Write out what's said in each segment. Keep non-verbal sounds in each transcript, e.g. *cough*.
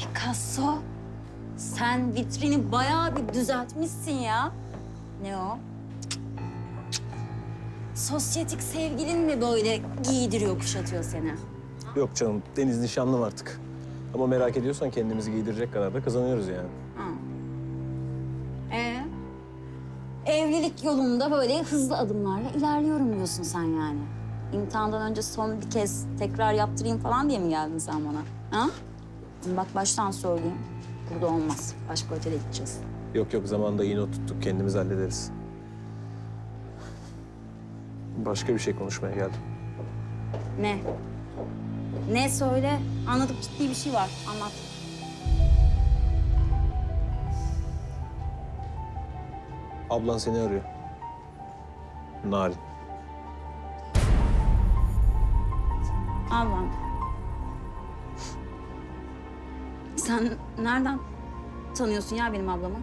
Picasso, sen vitrini bayağı bir düzeltmişsin ya. Ne o? Sosyetik sevgilin mi böyle giydiriyor, kuşatıyor seni? Yok canım, Deniz nişanlım artık. Ama merak ediyorsan kendimizi giydirecek kadar da kazanıyoruz yani. Ee, evlilik yolunda böyle hızlı adımlarla ilerliyorum diyorsun sen yani. İmtihandan önce son bir kez tekrar yaptırayım falan diye mi geldin sen bana? Ha? Bak baştan söyleyeyim. Burada olmaz. Başka otele gideceğiz. Yok yok, zamanında iyi not tuttuk, kendimiz hallederiz. Başka bir şey konuşmaya geldim. Ne? Ne söyle? Anladık ciddi bir şey var. Anlat. Ablan seni arıyor. Narin. Ablam. Sen nereden tanıyorsun ya benim ablamı?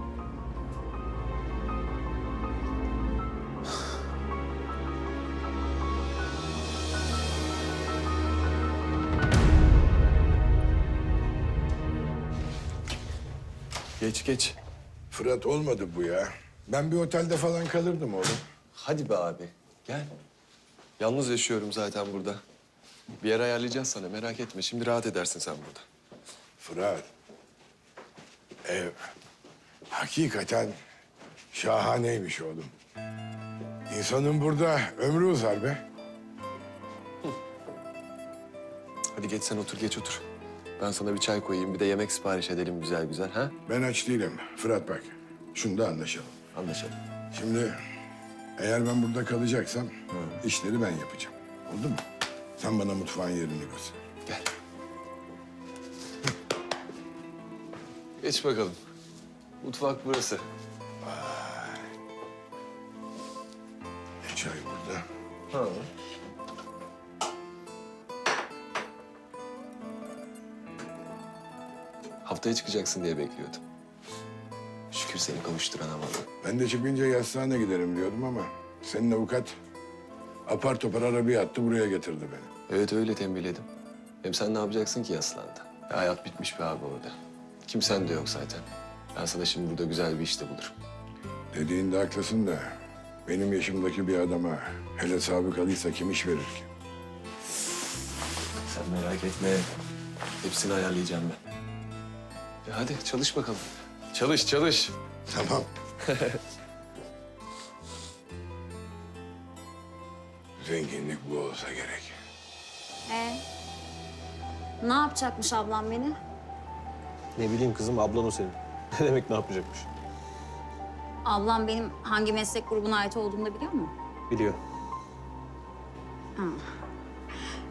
Geç geç. Fırat olmadı bu ya. Ben bir otelde falan kalırdım oğlum. Hadi be abi. Gel. Yalnız yaşıyorum zaten burada. Bir yer ayarlayacağız sana merak etme. Şimdi rahat edersin sen burada. Fırat. Ev hakikaten şahaneymiş oğlum. İnsanın burada ömrü uzar be. Hadi geç sen otur geç otur. Ben sana bir çay koyayım bir de yemek sipariş edelim güzel güzel ha? Ben aç değilim. Fırat bak. Şunda anlaşalım. Anlaşalım. Şimdi eğer ben burada kalacaksam işleri ben yapacağım. Oldu mu? Sen bana mutfağın yerini göster. Gel. Geç bakalım. Mutfak burası. E, çay burada. Ha. Haftaya çıkacaksın diye bekliyordum. Şükür seni kavuşturan havalı. Ben de çıkınca yastığına giderim diyordum ama senin avukat apar topar arabaya attı buraya getirdi beni. Evet öyle tembihledim. Hem sen ne yapacaksın ki Yaslan'da? Ya hayat bitmiş be abi orada. Kimsen de yok zaten. Ben sana şimdi burada güzel bir işte bulurum. Dediğinde haklısın da benim yaşımdaki bir adama hele sabıkalıysa kim iş verir ki? Sen merak etme. Hepsini ayarlayacağım ben. E hadi çalış bakalım. Çalış çalış. Tamam. *laughs* Zenginlik bu olsa gerek. Ee, ne yapacakmış ablam beni? Ne bileyim kızım, ablan o senin. *laughs* Ne demek ne yapacakmış? Ablam benim hangi meslek grubuna ait olduğumu da biliyor mu? Biliyor.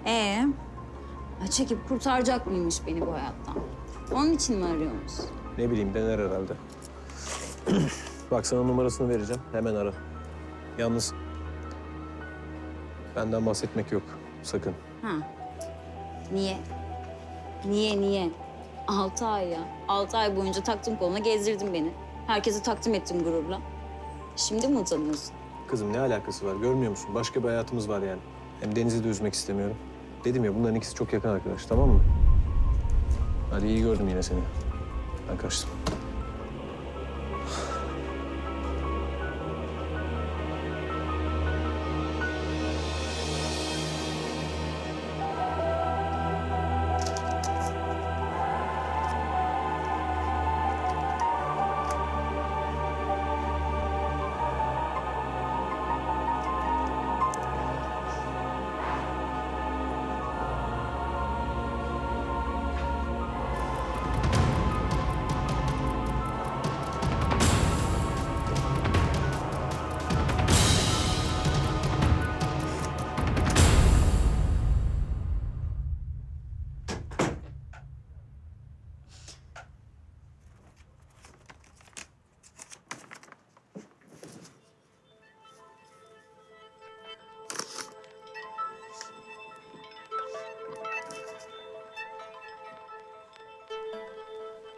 Ee, ya çekip kurtaracak mıymış beni bu hayattan? Onun için mi arıyormuş? Ne bileyim, dener herhalde. *clears throat* Bak sana numarasını vereceğim, hemen ara. Yalnız benden bahsetmek yok, sakın. Ha. Niye? Niye, niye? Altı ay ya. Altı ay boyunca taktım koluna gezdirdin beni. Herkese takdim ettim gururla. Şimdi mi utanıyorsun? Kızım ne alakası var, görmüyor musun? Başka bir hayatımız var yani. Hem Deniz'i de üzmek istemiyorum. Dedim ya bunların ikisi çok yakın arkadaş, tamam mı? Hadi iyi gördüm yine seni. Ben kaçtım.